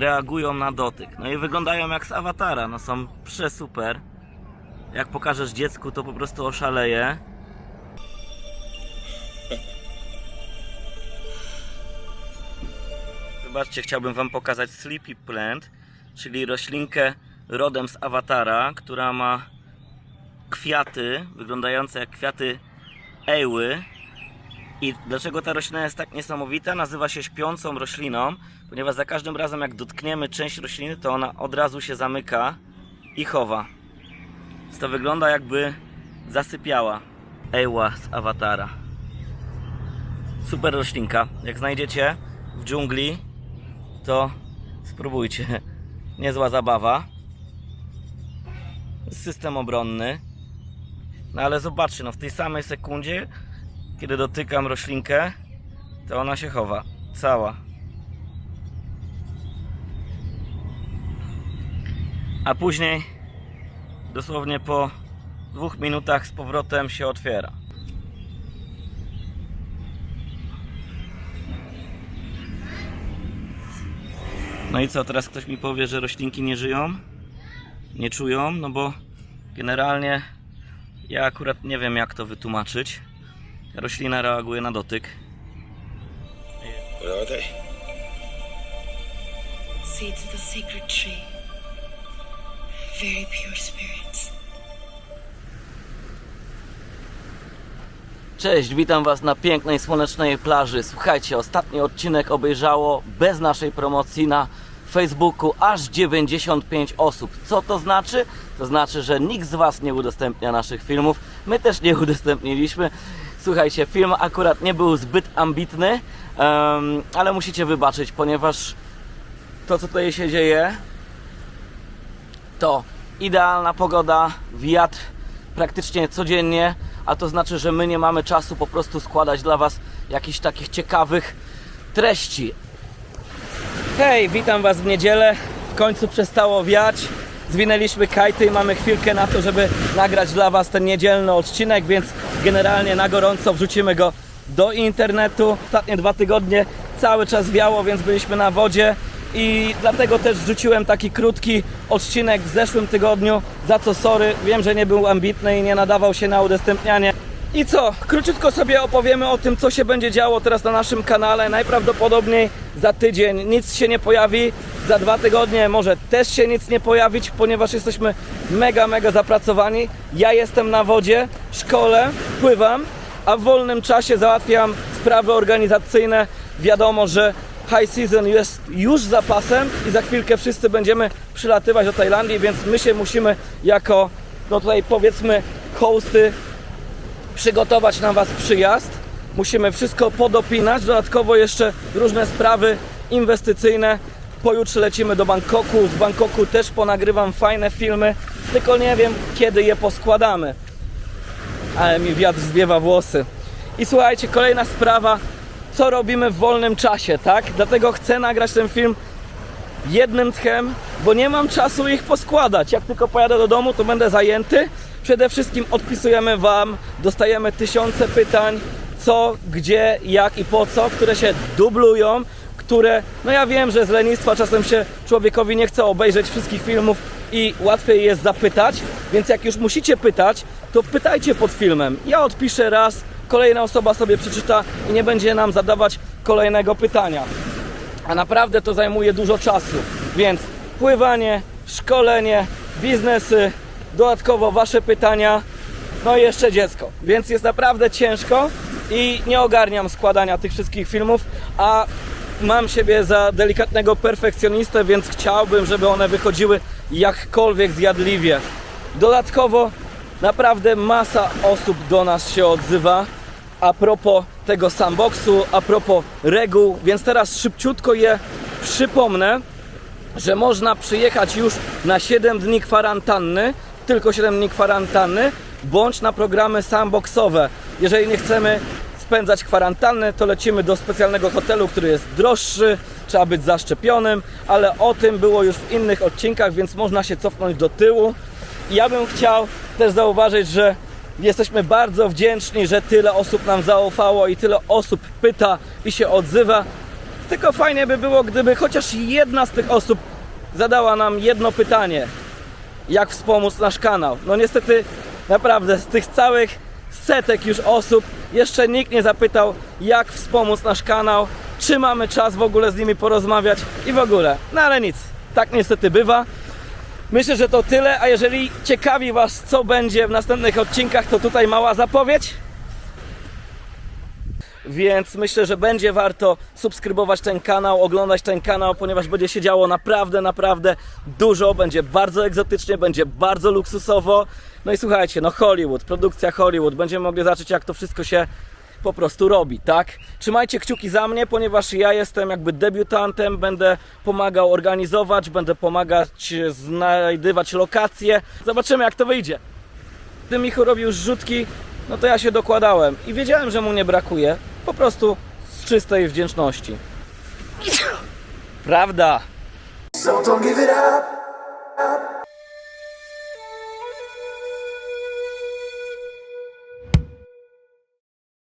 reagują na dotyk. No i wyglądają jak z awatara, no są przesuper. Jak pokażesz dziecku, to po prostu oszaleje. Zobaczcie, chciałbym Wam pokazać Sleepy Plant, czyli roślinkę rodem z awatara, która ma kwiaty wyglądające jak kwiaty eły. I dlaczego ta roślina jest tak niesamowita? Nazywa się śpiącą rośliną, ponieważ za każdym razem jak dotkniemy część rośliny, to ona od razu się zamyka i chowa. Więc to wygląda jakby zasypiała eła z awatara. Super roślinka. Jak znajdziecie w dżungli, to spróbujcie. Niezła zabawa. System obronny. No ale zobaczcie, no w tej samej sekundzie, kiedy dotykam roślinkę, to ona się chowa. Cała. A później, dosłownie po dwóch minutach z powrotem się otwiera. No i co, teraz ktoś mi powie, że roślinki nie żyją? Nie czują? No bo generalnie ja akurat nie wiem jak to wytłumaczyć. Roślina reaguje na dotyk. What are they? Seeds of the sacred tree. Very pure spirits. Cześć, witam Was na pięknej, słonecznej plaży. Słuchajcie, ostatni odcinek obejrzało bez naszej promocji na Facebooku aż 95 osób. Co to znaczy? To znaczy, że nikt z Was nie udostępnia naszych filmów. My też nie udostępniliśmy. Słuchajcie, film akurat nie był zbyt ambitny, em, ale musicie wybaczyć, ponieważ to, co tutaj się dzieje, to idealna pogoda, wiatr praktycznie codziennie, a to znaczy, że my nie mamy czasu po prostu składać dla Was jakichś takich ciekawych treści. Hej, witam Was w niedzielę. W końcu przestało wiać. Zwinęliśmy kajty i mamy chwilkę na to, żeby nagrać dla Was ten niedzielny odcinek, więc generalnie na gorąco wrzucimy go do internetu. Ostatnie dwa tygodnie cały czas wiało, więc byliśmy na wodzie i dlatego też wrzuciłem taki krótki odcinek w zeszłym tygodniu, za co sorry, wiem, że nie był ambitny i nie nadawał się na udostępnianie. I co? Króciutko sobie opowiemy o tym, co się będzie działo teraz na naszym kanale. Najprawdopodobniej za tydzień nic się nie pojawi, za dwa tygodnie może też się nic nie pojawić, ponieważ jesteśmy mega, mega zapracowani. Ja jestem na wodzie, szkole, pływam, a w wolnym czasie załatwiam sprawy organizacyjne. Wiadomo, że high season jest już za pasem i za chwilkę wszyscy będziemy przylatywać do Tajlandii, więc my się musimy jako, no tutaj powiedzmy, hosty przygotować na Was przyjazd. Musimy wszystko podopinać, dodatkowo jeszcze różne sprawy inwestycyjne. Pojutrze lecimy do Bangkoku, z Bangkoku też ponagrywam fajne filmy, tylko nie wiem kiedy je poskładamy. Ale mi wiatr zwiewa włosy. I słuchajcie, kolejna sprawa, co robimy w wolnym czasie, tak? Dlatego chcę nagrać ten film jednym tchem, bo nie mam czasu ich poskładać. Jak tylko pojadę do domu, to będę zajęty. Przede wszystkim odpisujemy Wam, dostajemy tysiące pytań, co, gdzie, jak i po co, które się dublują, które, no ja wiem, że z lenistwa czasem się człowiekowi nie chce obejrzeć wszystkich filmów i łatwiej jest zapytać, więc jak już musicie pytać, to pytajcie pod filmem. Ja odpiszę raz, kolejna osoba sobie przeczyta i nie będzie nam zadawać kolejnego pytania a naprawdę to zajmuje dużo czasu. Więc pływanie, szkolenie, biznesy, dodatkowo Wasze pytania, no i jeszcze dziecko. Więc jest naprawdę ciężko i nie ogarniam składania tych wszystkich filmów, a mam siebie za delikatnego perfekcjonistę, więc chciałbym, żeby one wychodziły jakkolwiek zjadliwie. Dodatkowo naprawdę masa osób do nas się odzywa a propos tego sandboxu, a propos reguł, więc teraz szybciutko je przypomnę, że można przyjechać już na 7 dni kwarantanny, tylko 7 dni kwarantanny, bądź na programy sandboxowe. Jeżeli nie chcemy spędzać kwarantanny, to lecimy do specjalnego hotelu, który jest droższy, trzeba być zaszczepionym, ale o tym było już w innych odcinkach, więc można się cofnąć do tyłu. Ja bym chciał też zauważyć, że jesteśmy bardzo wdzięczni, że tyle osób nam zaufało i tyle osób pyta i się odzywa. Tylko fajnie by było, gdyby chociaż jedna z tych osób zadała nam jedno pytanie. Jak wspomóc nasz kanał? No niestety, naprawdę, z tych całych setek już osób jeszcze nikt nie zapytał, jak wspomóc nasz kanał, czy mamy czas w ogóle z nimi porozmawiać i w ogóle. No ale nic, tak niestety bywa. Myślę, że to tyle, a jeżeli ciekawi Was, co będzie w następnych odcinkach, to tutaj mała zapowiedź. Więc myślę, że będzie warto subskrybować ten kanał, oglądać ten kanał, ponieważ będzie się działo naprawdę, naprawdę dużo. Będzie bardzo egzotycznie, będzie bardzo luksusowo. No i słuchajcie, no Hollywood, produkcja Hollywood. Będziemy mogli zobaczyć, jak to wszystko się po prostu robi, tak? Trzymajcie kciuki za mnie, ponieważ ja jestem jakby debiutantem, będę pomagał organizować, będę pomagać znajdywać lokacje. Zobaczymy, jak to wyjdzie. Gdy Michu robił rzutki, no to ja się dokładałem i wiedziałem, że mu nie brakuje. Po prostu z czystej wdzięczności. Prawda. So don't give it up.